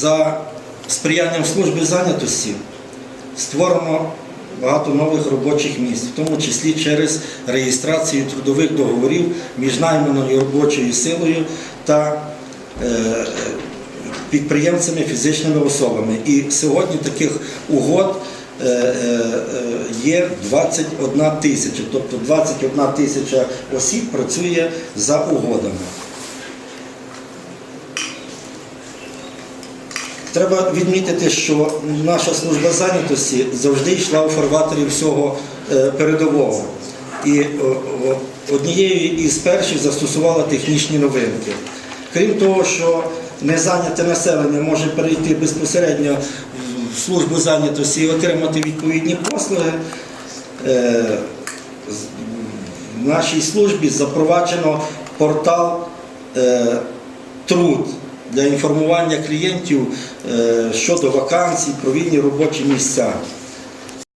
За сприянням служби зайнятості створено багато нових робочих місць, в тому числі через реєстрацію трудових договорів між найманою робочою силою та е, підприємцями, фізичними особами. І сьогодні таких угод е, е, є 21 тисяча, тобто 21 тисяча осіб працює за угодами. Треба відмітити, що наша служба зайнятості завжди йшла у фарватері всього е, передового. І о, однією із перших застосувала технічні новинки. Крім того, що незайняте населення може перейти безпосередньо в службу зайнятості і отримати відповідні послуги. е, В нашій службі запроваджено портал е, труд для інформування клієнтів е, щодо вакансій, про вільні робочі місця.